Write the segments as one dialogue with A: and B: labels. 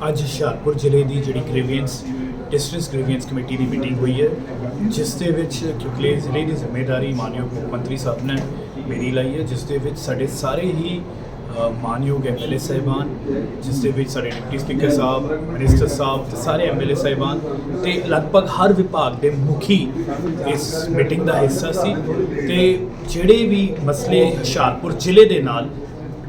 A: ਅੱਜ ਹੁਸ਼ਿਆਰਪੁਰ ਜ਼ਿਲ੍ਹੇ ਦੀ ਜਿਹੜੀ ਗ੍ਰੀਵੀਅੰਸ ਡਿਸਟ੍ਰਿਕਟ ਗ੍ਰੀਵੀਅੰਸ ਕਮੇਟੀ ਦੀ ਮੀਟਿੰਗ ਹੋਈ ਹੈ ਜਿਸ ਦੇ ਵਿੱਚ ਕਿਉਂਕਿ ਜ਼ਿਲ੍ਹੇ ਦੀ ਜ਼ਿੰਮੇਵਾਰੀ ਮਾਨਯੋਗ ਮੁੱਖ ਮੰਤਰੀ ਸਾਹਿਬ ਨੇ ਮੇਰੀ ਲਈ ਹੈ ਜਿਸ ਦੇ ਵਿੱਚ ਸਾਡੇ ਸਾਰੇ ਹੀ ਅ, ਮਾਨਯੋਗ ਐਮਐਲਏ ਸਾਹਿਬਾਨ ਜਿਸ ਦੇ ਵਿੱਚ ਸਾਡੇ ਡਿਪਟੀ ਸਪੀਕਰ ਸਾਹਿਬ ਮਿਨਿਸਟਰ ਸਾਹਿਬ ਤੇ ਸਾਰੇ ਐਮਐਲਏ ਸਾਹਿਬਾਨ ਤੇ ਲਗਭਗ ਹਰ ਵਿਭਾਗ ਦੇ ਮੁਖੀ ਇਸ ਮੀਟਿੰਗ ਦਾ ਹਿੱਸਾ ਸੀ ਤੇ ਜਿਹੜੇ ਵੀ ਮਸਲੇ ਹੁਸ਼ਿਆਰਪੁਰ ਜ਼ਿਲ੍ਹੇ ਦੇ ਨਾਲ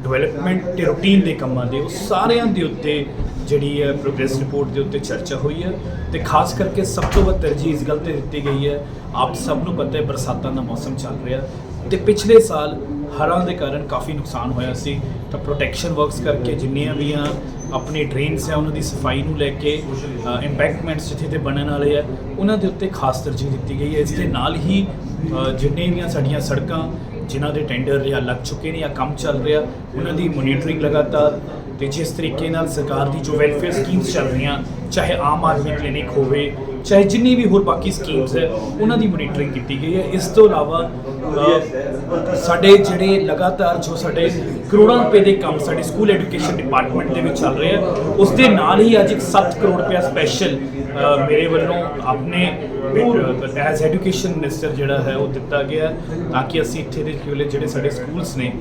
A: ਡਿਵੈਲਪਮੈਂਟ ਤੇ ਰੂਟੀਨ ਦੇ ਕੰਮਾਂ ਦੇ, ਉਹ ਸਾਰਿਆਂ ਦੇ ਉੱਤੇ ਜਿਹੜੀ ਹੈ ਪ੍ਰੋਗਰੈਸ ਰਿਪੋਰਟ ਦੇ ਉੱਤੇ ਚਰਚਾ ਹੋਈ ਹੈ ਤੇ ਖਾਸ ਕਰਕੇ ਸਭ ਤੋਂ ਵੱਧ ਤਰਜੀਹ ਇਸ ਗੱਲ ਤੇ ਦਿੱਤੀ ਗਈ ਹੈ, ਆਪ ਸਭ ਨੂੰ ਪਤਾ ਹੈ ਬਰਸਾਤਾਂ ਦਾ ਮੌਸਮ ਚੱਲ ਰਿਹਾ ਤੇ ਪਿਛਲੇ ਸਾਲ ਹੜ੍ਹਾਂ ਦੇ ਕਾਰਨ ਕਾਫੀ ਨੁਕਸਾਨ ਹੋਇਆ ਸੀ, ਤਾਂ ਪ੍ਰੋਟੈਕਸ਼ਨ ਵਰਕਸ ਕਰਕੇ ਜਿੰਨੀਆਂ ਵੀ ਆ ਆਪਣੇ ਡਰੇਨਸ ਆ, ਉਹਨਾਂ ਦੀ ਸਫ਼ਾਈ ਨੂੰ ਲੈ ਕੇ ਇੰਪੈਕਟਮੈਂਟਸ ਜਿੱਥੇ ਤੇ ਬਣਨ ਵਾਲੇ ਆ, ਉਹਨਾਂ ਦੇ ਉੱਤੇ ਖਾਸ ਤਰਜੀਹ ਦਿੱਤੀ ਗਈ ਹੈ। ਇਸ ਦੇ ਨਾਲ ਹੀ ਜਿੰਨੇ ਵੀ ਸਾਡੀਆਂ ਸੜਕਾਂ ਜਿਨ੍ਹਾਂ ਦੇ ਟੈਂਡਰ ਜਾਂ ਲੱਗ ਚੁੱਕੇ ਨੇ ਜਾਂ ਕੰਮ ਚੱਲ ਰਿਹਾ, ਉਹਨਾਂ ਦੀ ਮੋਨੀਟਰਿੰਗ ਲਗਾਤਾਰ ਤੇ ਜਿਸ ਤਰੀਕੇ ਨਾਲ ਸਰਕਾਰ ਦੀ ਜੋ ਵੈਲਫੇਅਰ ਸਕੀਮਸ ਚੱਲ ਰਹੀਆਂ, ਚਾਹੇ ਆਮ ਆਦਮੀ ਕਲੀਨਿਕ ਹੋਵੇ ਚਾਹੇ ਜਿੰਨੀ ਵੀ ਹੋਰ ਬਾਕੀ ਸਕੀਮਸ ਹੈ, ਉਹਨਾਂ ਦੀ ਮੋਨੀਟਰਿੰਗ ਕੀਤੀ ਗਈ ਹੈ। ਇਸ ਤੋਂ ਇਲਾਵਾ ਸਾਡੇ ਜਿਹੜੇ ਲਗਾਤਾਰ ਜੋ ਸਾਡੇ ਕਰੋੜਾਂ ਰੁਪਏ ਦੇ ਕੰਮ ਸਾਡੇ ਸਕੂਲ ਐਜੂਕੇਸ਼ਨ ਡਿਪਾਰਟਮੈਂਟ ਦੇ ਵਿੱਚ ਚੱਲ ਰਹੇ ਆ ਉਸ ਦੇ ਨਾਲ ਹੀ ਅੱਜ ਇੱਕ 7 ਕਰੋੜ ਰੁਪਏ ਸਪੈਸ਼ਲ ਮੇਰੇ ਵੱਲੋਂ ਆਪਣੇ ਐਜ਼ ਐਜੂਕੇਸ਼ਨ ਮਿਨਿਸਟਰ ਜਿਹੜਾ ਹੈ, ਉਹ ਦਿੱਤਾ ਗਿਆ ਤਾਂ ਕਿ ਅਸੀਂ ਇੱਥੇ ਦੇ ਜਿਹੜੇ ਸਾਡੇ ਸਕੂਲਸ ਨੇ,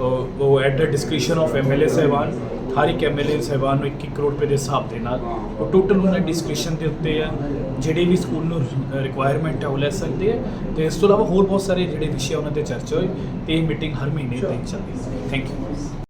A: ਉਹ at the description of MLA ਸਾਹਿਬਾਨ ਹਰ ਇੱਕ ਐਮਐਲਏ ਸਾਹਿਬਾਨ ਨੂੰ 21 ਕਰੋੜ ਰੁਪਏ ਦੇ ਹਿਸਾਬ ਦੇ ਨਾਲ ਉਹ ਟੋਟਲ ਉਹਨਾਂ ਡਿਸਕ੍ਰਿਪਸ਼ਨ ਦੇ ਉੱਤੇ ਆ। ਜਿਹੜੇ ਵੀ ਸਕੂਲ ਨੂੰ ਰਿਕੁਆਇਰਮੈਂਟ ਹੈ ਉਹ ਲੈ ਸਕਦੇ ਆ। ਤੇ ਇਸ ਤੋਂ ਇਲਾਵਾ ਹੋਰ ਬਹੁਤ ਸਾਰੇ ਜਿਹੜੇ ਵਿਸ਼ੇ ਉਹਨਾਂ ਤੇ ਚਰਚਾ ਹੋਈ ਤੇ ਇਹ ਮੀਟਿੰਗ ਹਰ ਮਹੀਨੇ ਤੇ ਚੱਲਦੀ ਹੈ। Thank you